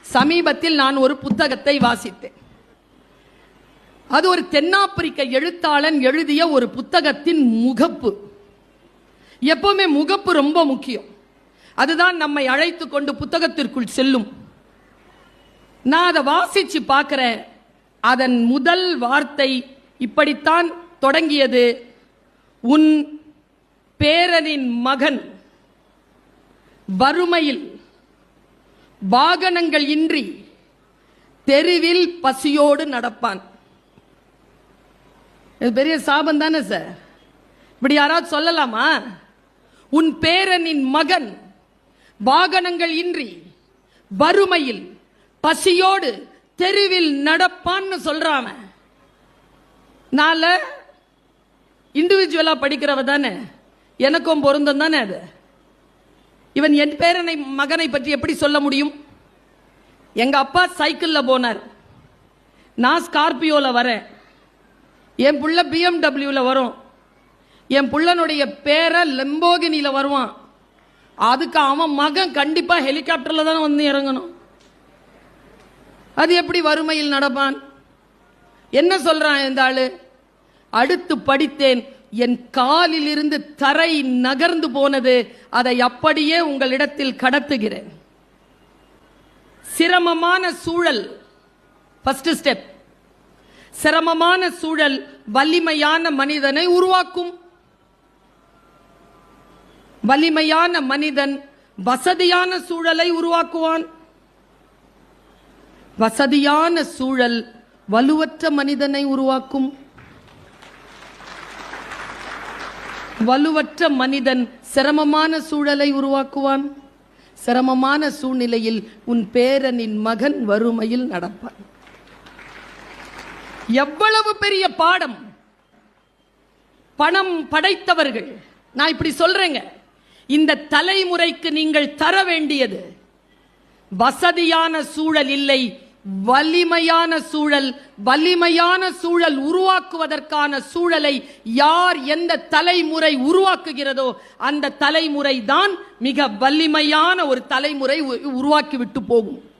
சமீபத்தில் நான் ஒரு புத்தகத்தை வாசித்தேன். அது ஒரு தென்னாப்பிரிக்க எழுத்தாளன் எழுதிய ஒரு புத்தகத்தின் முகப்பு. எப்பவுமே முகப்பு ரொம்ப முக்கியம். அதுதான் நம்மை அழைத்து கொண்டு புத்தகத்திற்குள் செல்லும். நான் அதை வாசிச்சு பார்க்கிறேன். அதன் முதல் வார்த்தை இப்படித்தான் தொடங்கியது. உன் பேரனின் மகன். வறுமையில் வாகனங்கள் இன்றி தெருவில் பசியோடு நடப்பான். இது பெரிய சாபம் தானே சார்? இப்படி யாராவது சொல்லலாமா? உன் பேரனின் மகன் வாகனங்கள் இன்றி வறுமையில் பசியோடு தெருவில் நடப்பான்னு சொல்றான் நால இண்டிவிஜுவலா படிக்கிறவ தானே? எனக்கும் பொருந்தம் தானே அது? இவன் என் பேரனை மகனை பற்றி எப்படி சொல்ல முடியும்? எங்க அப்பா சைக்கிள்ல போனார். நான் ஸ்கார்பியோல வரேன். என் புள்ள பிஎம்டபிள்யூல வரும். என் புள்ளனுடைய பேரை லெம்போகினியில் வருவான். அதுக்கு அவன் மகன் கண்டிப்பா ஹெலிகாப்டர்ல தானே வந்து இறங்கணும். அது எப்படி வறுமையில் நடப்பான்? என்ன சொல்றான் இந்த ஆளு? அடுத்து படித்தேன். என் காலில் இருந்து தரை நகர்ந்து போனது அதை அப்படியே உங்களிடத்தில் கடத்துகிறேன். சிரமமான சூழல். ஃபர்ஸ்ட் ஸ்டெப் சிரமமான சூழல் வலிமையான மனிதனை உருவாக்கும். வலிமையான மனிதன் வசதியான சூழலை உருவாக்குவான். வசதியான சூழல் வலுவற்ற மனிதனை உருவாக்கும். வலுவற்ற மனிதன் சிரமமான சூழலை உருவாக்குவான். சிரமமான சூழ்நிலையில் உன் பேரனின் மகன் வறுமையில் நடப்பான். எவ்வளவு பெரிய பாடம். பணம் படைத்தவர்கள். நான் இப்படி சொல்றேங்க. இந்த தலைமுறைக்கு நீங்கள் தர வேண்டியது வசதியான சூழல் இல்லை வலிமையான சூழல் வலிமையான சூழல் உருவாக்குவதற்கான சூழலை யார் எந்த தலைமுறை உருவாக்குகிறதோ அந்த தலைமுறை தான் மிக வலிமையான ஒரு தலைமுறை உ- உருவாக்கி விட்டு போகும்.